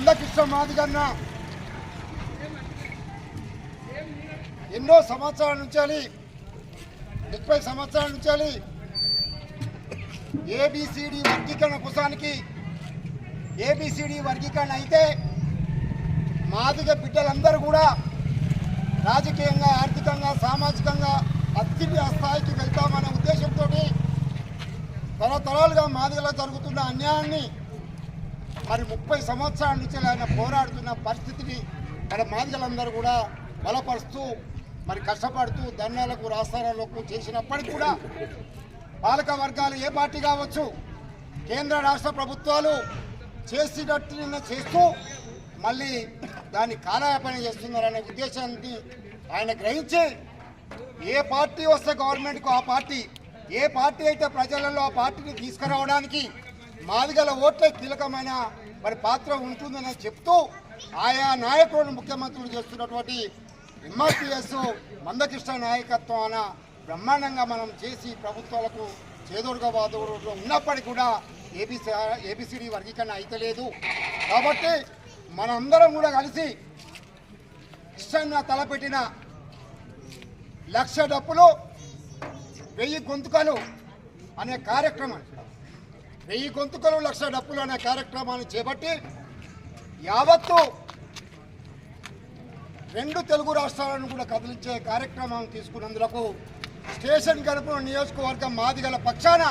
మందకృష్ణ మాదిగన్న ఎన్నో సంవత్సరాల నుంచి ముప్పై సంవత్సరాల నుంచి ఏబిసిడి వర్గీకరణ కుసానికి ఏబిసిడి వర్గీకరణ అయితే మాదిగ బిడ్డలందరూ కూడా రాజకీయంగా ఆర్థికంగా సామాజికంగా అత్యున్న స్థాయికి వెళ్తామనే ఉద్దేశంతో తరతరాలుగా మాదిగలో జరుగుతున్న అన్యాయాన్ని మరి ముప్పై సంవత్సరాల నుంచి ఆయన పోరాడుతున్న పరిస్థితిని మన మాదిగలందరూ కూడా బలపరుస్తూ మరి కష్టపడుతూ ధర్నాలకు రాస్తారాలకు చేసినప్పటికీ కూడా పాలక వర్గాలు ఏ పార్టీ కావచ్చు కేంద్ర రాష్ట్ర ప్రభుత్వాలు చేసినట్టు చేస్తూ మళ్ళీ దాన్ని కాలయాపన చేస్తున్నారనే ఉద్దేశాన్ని ఆయన గ్రహించి ఏ పార్టీ వస్తే గవర్నమెంట్కు ఆ పార్టీ ఏ పార్టీ అయితే ప్రజలలో ఆ పార్టీని తీసుకురావడానికి మాదిగల ఓట్లే కీలకమైన మరి పాత్ర ఉంటుందని చెప్తూ ఆయా నాయకులను ముఖ్యమంత్రులు చేస్తున్నటువంటి ఎంఆర్పిఎస్ మందకృష్ణ నాయకత్వాన బ్రహ్మాండంగా మనం చేసి ప్రభుత్వాలకు చేదోడుగా వాదోడుగా ఉన్నప్పటికీ కూడా ఏబిసి ఏబిసిడి వర్గీకరణ అయితలేదు. కాబట్టి మనందరం కూడా కలిసి ఇష్టంగా తలపెట్టిన లక్ష డప్పులు వెయ్యి గొంతుకలు అనే కార్యక్రమం వెయ్యి గొంతుకలు లక్ష డప్పులు అనే కార్యక్రమాన్ని చేపట్టి యావత్తు రెండు తెలుగు రాష్ట్రాలను కూడా కదిలించే కార్యక్రమం తీసుకున్నందుకు స్టేషన్ గడుపు నియోజకవర్గం మాదిగల పక్షాన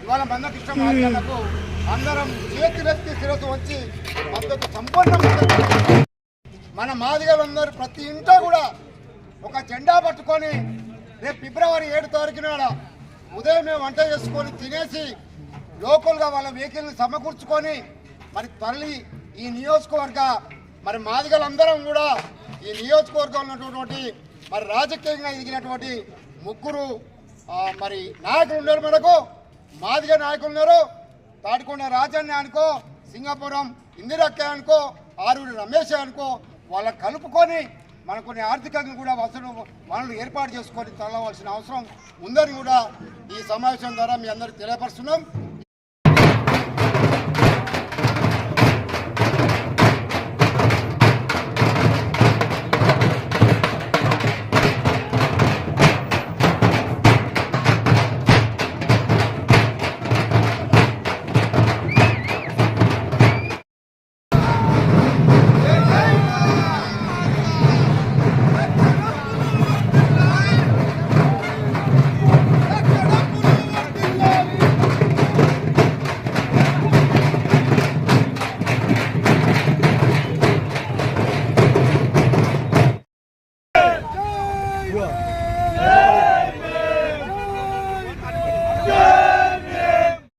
ఇవాళ మందకృష్ణ మాదిగలకు అందరం చేతులెత్తి శిరసు వచ్చి మద్దతు సంపూర్ణ మన మాదిగలందరూ ప్రతి ఇంట్లో కూడా ఒక జెండా పట్టుకొని రేపు ఫిబ్రవరి ఏడు తారీఖు ఉదయం ఉదయమే వంట చేసుకొని తినేసి లోకల్గా వాళ్ళ వెహికల్ని సమకూర్చుకొని మరి తరలి ఈ నియోజకవర్గ మరి మాదిగలందరం కూడా ఈ నియోజకవర్గంలో ఉన్నటువంటి మరి రాజకీయంగా ఎదిగినటువంటి ముగ్గురు మరి నాయకులు ఉన్నారు మనకు. మాదిగ నాయకులు ఉన్నారు. తాటికొండ రాజన్న అనుకో సింగాపురం ఇందిరక్క అనుకో ఆరుడు రమేష్ అనుకో వాళ్ళని కలుపుకొని మన కొన్ని ఆర్థికంగా కూడా వసతులు వనరులు ఏర్పాటు చేసుకొని తరలవలసిన అవసరం ఉందని కూడా ఈ సమావేశం ద్వారా మీ అందరికీ తెలియపరుస్తున్నాం.